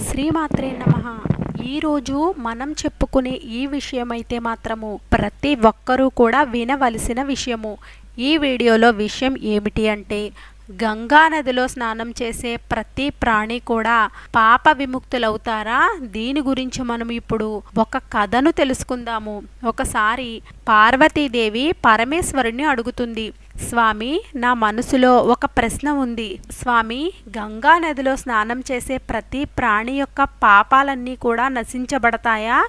శ్రీమాత్రే నమ ఈరోజు మనం చెప్పుకునే ఈ విషయమైతే మాత్రము ప్రతి ఒక్కరూ కూడా వినవలసిన విషయము. ఈ వీడియోలో విషయం ఏమిటి అంటే గంగా నదిలో స్నానం చేసే ప్రతి ప్రాణి కూడా పాప విముక్తులవుతారా? దీని గురించి మనం ఇప్పుడు ఒక కథను తెలుసుకుందాము. ఒకసారి పార్వతీదేవి పరమేశ్వరుని అడుగుతుంది. స్వామి నా మనసులో ఒక ప్రశ్న ఉంది. స్వామి గంగా నదిలో స్నానం చేసే ప్రతి ప్రాణి యొక్క పాపాలన్నీ కూడా నశించబడతాయా?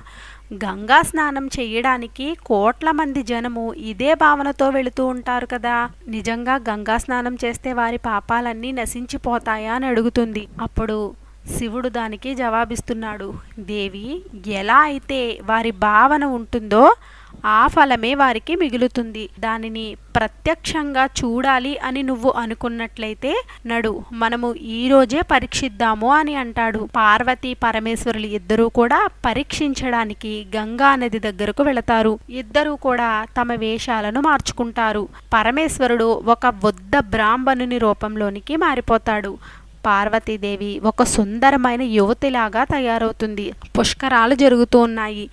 గంగా స్నానం చేయడానికి కోట్ల మంది జనము ఇదే భావనతో వెళుతూ ఉంటారు కదా. నిజంగా గంగా స్నానం చేస్తే వారి పాపాలన్నీ నశించిపోతాయా అని అడుగుతుంది. అప్పుడు శివుడు దానికి జవాబిస్తున్నాడు. దేవి ఎలా అయితే వారి భావన ఉంటుందో ఆ ఫలమే వారికి మిగులుతుంది. దానిని ప్రత్యక్షంగా చూడాలి అని నువ్వు అనుకున్నట్లయితే నడు మనము ఈ రోజే పరీక్షిద్దాము అని అంటాడు. పార్వతీ పరమేశ్వరులు ఇద్దరూ కూడా పరీక్షించడానికి గంగా నది దగ్గరకు వెళతారు. ఇద్దరూ కూడా తమ వేషాలను మార్చుకుంటారు. పరమేశ్వరుడు ఒక వద్ద బ్రాహ్మణుని రూపంలోనికి మారిపోతాడు. పార్వతీదేవి ఒక సుందరమైన యువతిలాగా తయారవుతుంది. పుష్కరాలు జరుగుతూ ఉన్నాయి.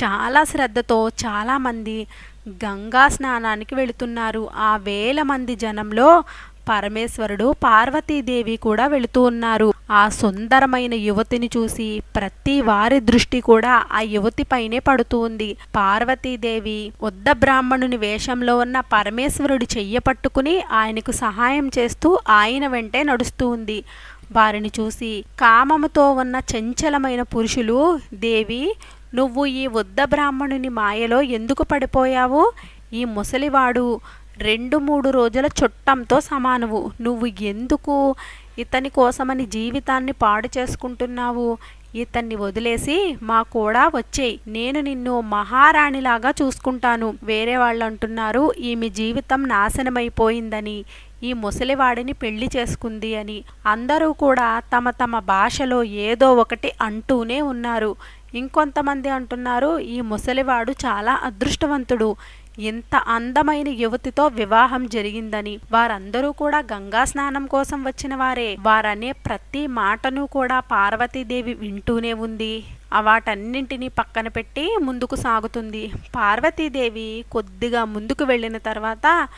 చాలా శ్రద్ధతో చాలామంది గంగా స్నానానికి వెళుతున్నారు. ఆ వేల మంది జనంలో పరమేశ్వరుడు పార్వతీదేవి కూడా వెళుతూ ఉన్నారు. ఆ సుందరమైన యువతిని చూసి ప్రతి వారి దృష్టి కూడా ఆ యువతి పైనే పడుతూ ఉంది. పార్వతీదేవి ఉద్ద బ్రాహ్మణుని వేషంలో ఉన్న పరమేశ్వరుడు చెయ్య పట్టుకుని ఆయనకు సహాయం చేస్తూ ఆయన వెంటే నడుస్తూ ఉంది. వారిని చూసి కామముతో ఉన్న చంచలమైన పురుషులు దేవి నువ్వు ఈ వృద్ధ బ్రాహ్మణుని మాయలో ఎందుకు పడిపోయావు? ఈ ముసలివాడు రెండు మూడు రోజుల చుట్టంతో సమానవు. నువ్వు ఎందుకు ఇతని కోసమని జీవితాన్ని పాడు చేసుకుంటున్నావు? ఇతన్ని వదిలేసి మా కూడా వచ్చేయి. నేను నిన్ను మహారాణిలాగా చూసుకుంటాను. వేరే వాళ్ళు అంటున్నారు ఈమె జీవితం నాశనమైపోయిందని. ఈ ముసలివాడిని పెళ్ళి చేసుకుంది అని. అందరూ కూడా తమ తమ భాషలో ఏదో ఒకటి అంటూనే ఉన్నారు. ఇంకొంతమంది అంటున్నారు ఈ ముసలివాడు చాలా అదృష్టవంతుడు. ఇంత అందమైన యువతితో వివాహం జరిగిందని. వారందరూ కూడా గంగా స్నానం కోసం వచ్చిన వారే. వారనే ప్రతి మాటను కూడా పార్వతీదేవి వింటూనే ఉంది. ఆ వాటన్నింటినీ పక్కన పెట్టి ముందుకు సాగుతుంది. పార్వతీదేవి కొద్దిగా ముందుకు వెళ్ళిన తర్వాత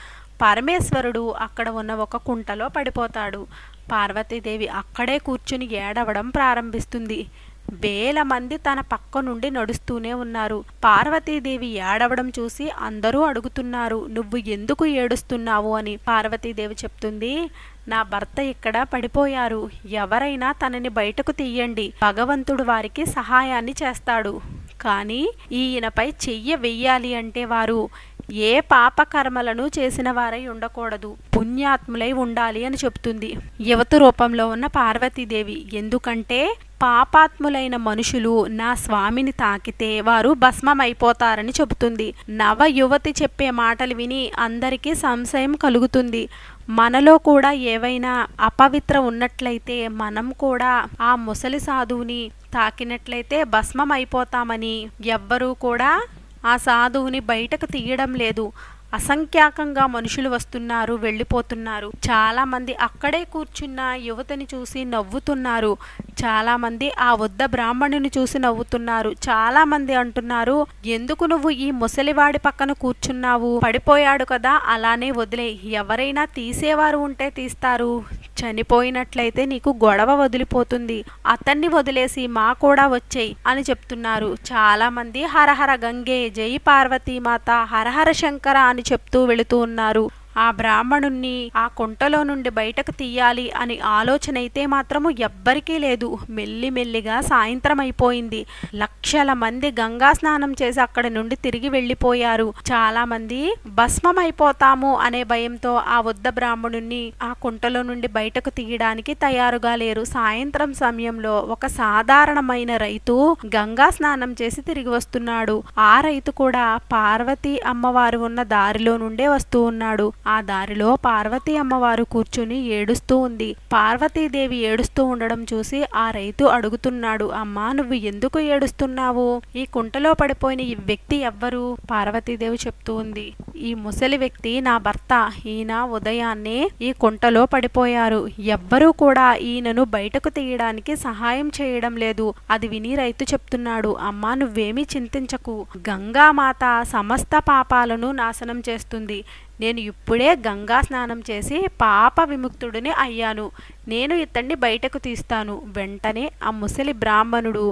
పరమేశ్వరుడు అక్కడ ఉన్న ఒక కుంటలో పడిపోతాడు. పార్వతీదేవి అక్కడే కూర్చుని ఏడవడం ప్రారంభిస్తుంది. వేల మంది తన పక్క నుండి నడుస్తూనే ఉన్నారు. పార్వతీదేవి ఏడవడం చూసి అందరూ అడుగుతున్నారు నువ్వు ఎందుకు ఏడుస్తున్నావు? అని పార్వతీదేవి చెప్తుంది నా భర్త ఇక్కడ పడిపోయారు. ఎవరైనా తనని బయటకు తీయండి. భగవంతుడు వారికి సహాయాన్ని చేస్తాడు. కానీ ఈయనపై చెయ్య వెయ్యాలి అంటే వారు ఏ పాపకర్మలను చేసిన వారై ఉండకూడదు. పుణ్యాత్ములై ఉండాలి అని చెప్తుంది. యువత రూపంలో ఉన్న పార్వతీదేవి. ఎందుకంటే పాపాత్ములైన మనుషులు నా స్వామిని తాకితే వారు భస్మమైపోతారని చెబుతుంది. నవ యువతి చెప్పే మాటలు విని అందరికీ సంశయం కలుగుతుంది. మనలో కూడా ఏవైనా అపవిత్ర ఉన్నట్లయితే మనం కూడా ఆ ముసలి సాధువుని తాకినట్లయితే భస్మం అయిపోతామని ఎవ్వరూ కూడా ఆ సాధువుని బయటకు తీయడం లేదు. అసంఖ్యాకంగా మనుషులు వస్తున్నారు వెళ్ళిపోతున్నారు. చాలామంది అక్కడే కూర్చున్న యువతని చూసి నవ్వుతున్నారు. చాలా మంది ఆ వద్ద బ్రాహ్మణుని చూసి నవ్వుతున్నారు. చాలా మంది అంటున్నారు ఎందుకు నువ్వు ఈ ముసలివాడి పక్కన కూర్చున్నావు? పడిపోయాడు కదా అలానే వదిలే. ఎవరైనా తీసేవారు ఉంటే తీస్తారు. చనిపోయినట్లయితే నీకు గొడవ వదిలిపోతుంది. అతన్ని వదిలేసి మా కూడా వచ్చేయి అని చెప్తున్నారు. చాలా మంది హరహర గంగే జై పార్వతీమాత హరహర శంకర అని చెప్తూ వెళుతూ ఉన్నారు. ఆ బ్రాహ్మణుణ్ణి ఆ కుంటలో నుండి బయటకు తీయాలి అని ఆలోచన అయితే మాత్రము ఎవ్వరికీ లేదు. మెల్లిమెల్లిగా సాయంత్రం అయిపోయింది లక్షల మంది గంగా స్నానం చేసి అక్కడి నుండి తిరిగి వెళ్ళిపోయారు. చాలా మంది భస్మం అయిపోతాము అనే భయంతో ఆ వద్ద బ్రాహ్మణుణ్ణి ఆ కుంటలో నుండి బయటకు తీయడానికి తయారుగా లేరు. సాయంత్రం సమయంలో ఒక సాధారణమైన రైతు గంగా స్నానం చేసి తిరిగి వస్తున్నాడు. ఆ రైతు కూడా పార్వతి అమ్మవారు ఉన్న దారిలో నుండే వస్తూ ఉన్నాడు. ఆ దారిలో పార్వతీ అమ్మవారు కూర్చుని ఏడుస్తూ ఉంది. పార్వతీదేవి ఏడుస్తూ ఉండడం చూసి ఆ రైతు అడుగుతున్నాడు అమ్మా నువ్వు ఎందుకు ఏడుస్తున్నావు? ఈ కుంటలో పడిపోయిన ఈ వ్యక్తి ఎవ్వరు? పార్వతీదేవి చెప్తూ ఉంది. ఈ ముసలి వ్యక్తి నా భర్త. ఈయన ఉదయాన్నే ఈ కుంటలో పడిపోయారు. ఎవ్వరూ కూడా ఈయనను బయటకు తీయడానికి సహాయం చేయడం లేదు. అది విని రైతు చెప్తున్నాడు అమ్మా నువ్వేమీ చింతించకు. గంగామాత సమస్త పాపాలను నాశనం చేస్తుంది. నేను ఇప్పుడే గంగా స్నానం చేసి పాప విముక్తుడిని అయ్యాను. నేను ఇతన్ని బయటకు తీస్తాను. వెంటనే ఆ ముసలి బ్రాహ్మణుడు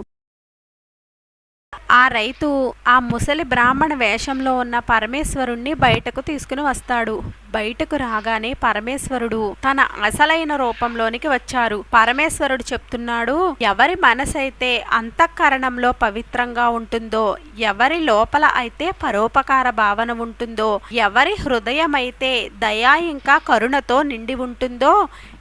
ఆ రైతు ఆ ముసలి బ్రాహ్మణ వేషంలో ఉన్న పరమేశ్వరుణ్ణి బయటకు తీసుకుని వస్తాడు. బయటకు రాగానే పరమేశ్వరుడు తన అసలైన రూపంలోనికి వచ్చారు. పరమేశ్వరుడు చెప్తున్నాడు ఎవరి మనసైతే అంతఃకరణంలో పవిత్రంగా ఉంటుందో ఎవరి లోపల అయితే పరోపకార భావన ఉంటుందో ఎవరి హృదయం అయితే దయా ఇంకా కరుణతో నిండి ఉంటుందో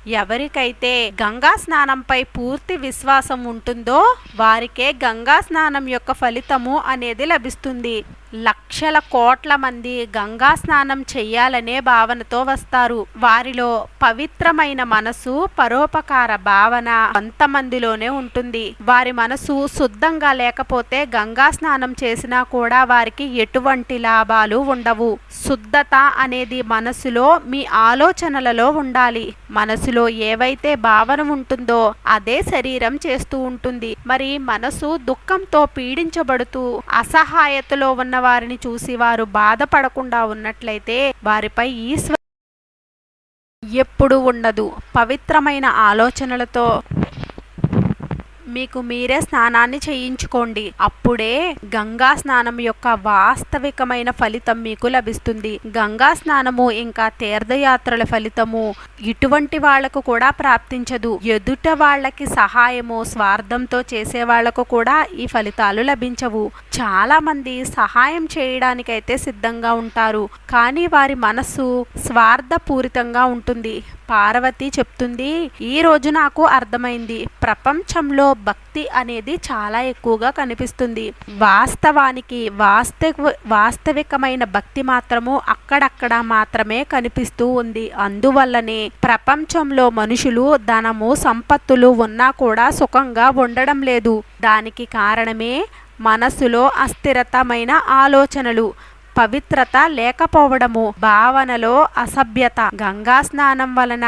ఎవరికైతే గంగా స్నానంపై పూర్తి విశ్వాసం ఉంటుందో వారికే గంగా స్నానం యొక్క ఫలితము అనేది లభిస్తుంది. లక్షల కోట్ల మంది గంగా స్నానం చెయ్యాలనే భావనతో వస్తారు. వారిలో పవిత్రమైన మనసు పరోపకార భావన కొంతమందిలోనే ఉంటుంది. వారి మనసు శుద్ధంగా లేకపోతే గంగా స్నానం చేసినా కూడా వారికి ఎటువంటి లాభాలు ఉండవు. శుద్ధత అనేది మనసులో మీ ఆలోచనలలో ఉండాలి. మనసులో ఏవైతే భావన ఉంటుందో అదే శరీరం చేస్తూ ఉంటుంది. మరి మనసు దుఃఖంతో పీడించబడుతూ అసహాయతలో ఉన్న వారిని చూసి వారు బాధపడకుండా ఉన్నట్లయితే వారిపై ఈశ్వర ఎప్పుడు ఉండదు. పవిత్రమైన ఆలోచనలతో మీకు మీరే స్నానాన్ని చేయించుకోండి. అప్పుడే గంగా స్నానం యొక్క వాస్తవికమైన ఫలితం మీకు లభిస్తుంది. గంగా స్నానము ఇంకా తీర్థయాత్రల ఫలితము ఇటువంటి వాళ్ళకు కూడా ప్రాప్తించదు. ఎదుట వాళ్ళకి సహాయము స్వార్థంతో చేసే వాళ్ళకు కూడా ఈ ఫలితాలు లభించవు. చాలా మంది సహాయం చేయడానికైతే సిద్ధంగా ఉంటారు. కానీ వారి మనస్సు స్వార్థపూరితంగా ఉంటుంది. పార్వతి చెప్తుంది ఈ రోజు నాకు అర్థమైంది. ప్రపంచంలో భక్తి అనేది చాలా ఎక్కువగా కనిపిస్తుంది. వాస్తవానికి వాస్తవ వాస్తవికమైన భక్తి మాత్రము అక్కడక్కడ మాత్రమే కనిపిస్తూ ఉంది. అందువల్లనే ప్రపంచంలో మనుషులు ధనము సంపత్తులు ఉన్నా కూడా సుఖంగా ఉండడం లేదు. దానికి కారణమే మనసులో అస్థిరతమైన ఆలోచనలు. పవిత్రత లేకపోవడము భావనలో అసభ్యత గంగా స్నానం వలన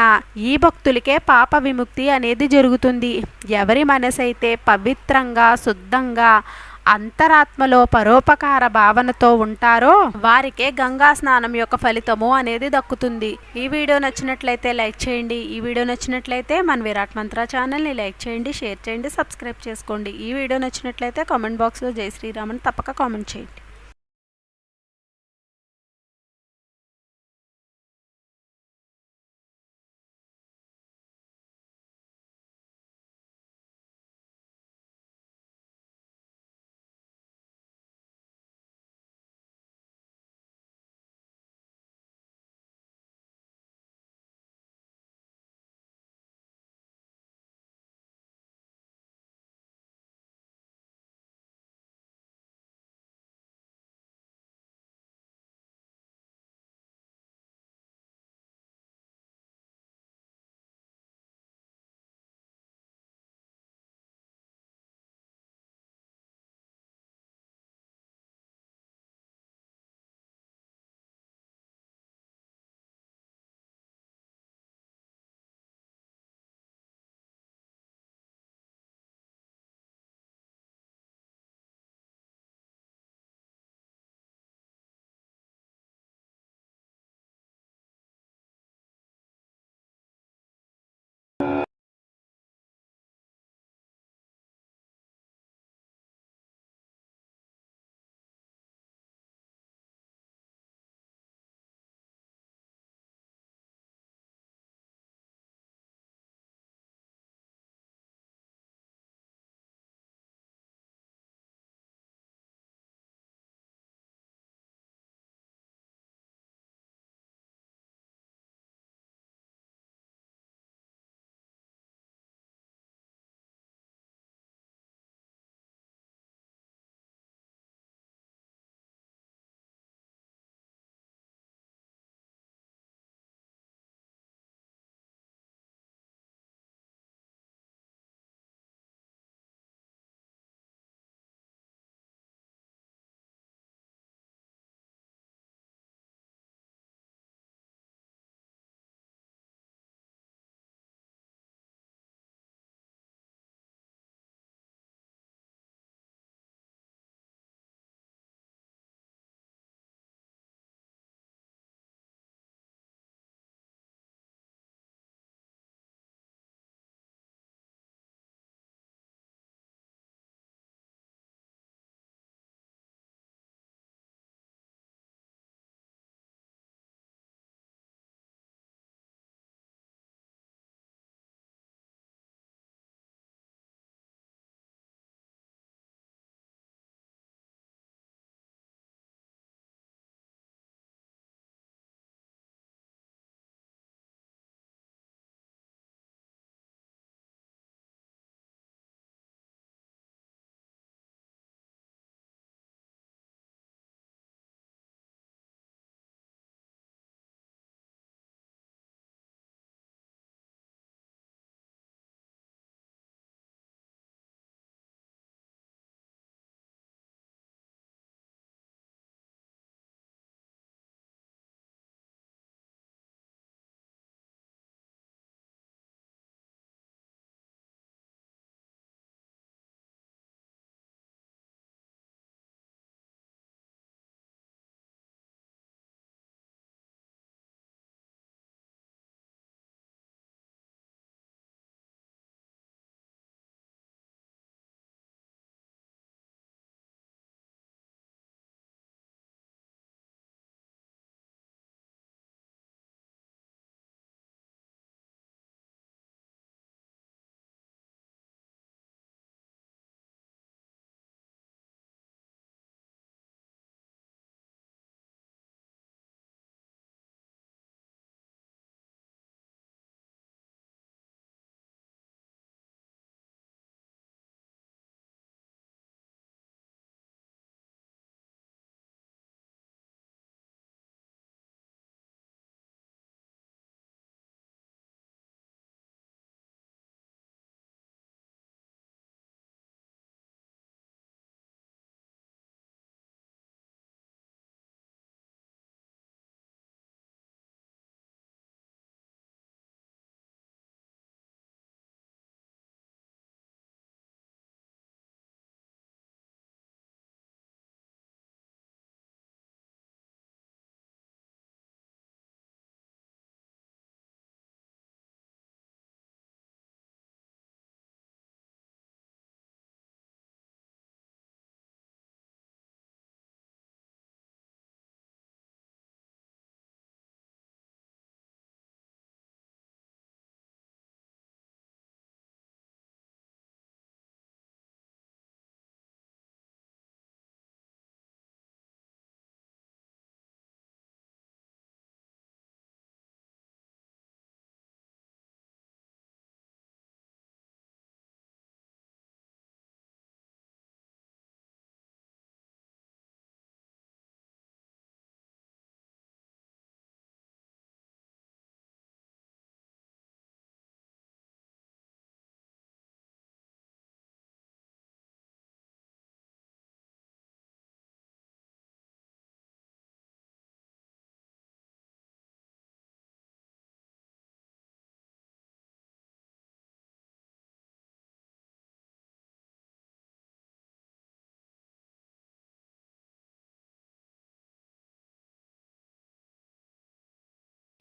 ఈ భక్తులకే పాప విముక్తి అనేది జరుగుతుంది. ఎవరి మనసైతే పవిత్రంగా శుద్ధంగా అంతరాత్మలో పరోపకార భావనతో ఉంటారో వారికే గంగా స్నానం యొక్క ఫలితము అనేది దక్కుతుంది. ఈ వీడియో నచ్చినట్లయితే లైక్ చేయండి. ఈ వీడియో నచ్చినట్లయితే మన విరాట్ మంత్ర ఛానల్ని లైక్ చేయండి షేర్ చేయండి సబ్స్క్రైబ్ చేసుకోండి. ఈ వీడియో నచ్చినట్లయితే కామెంట్ బాక్స్లో జై శ్రీరామని తప్పక కామెంట్ చేయండి.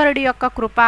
ఈశ్వరుడి యొక్క కృప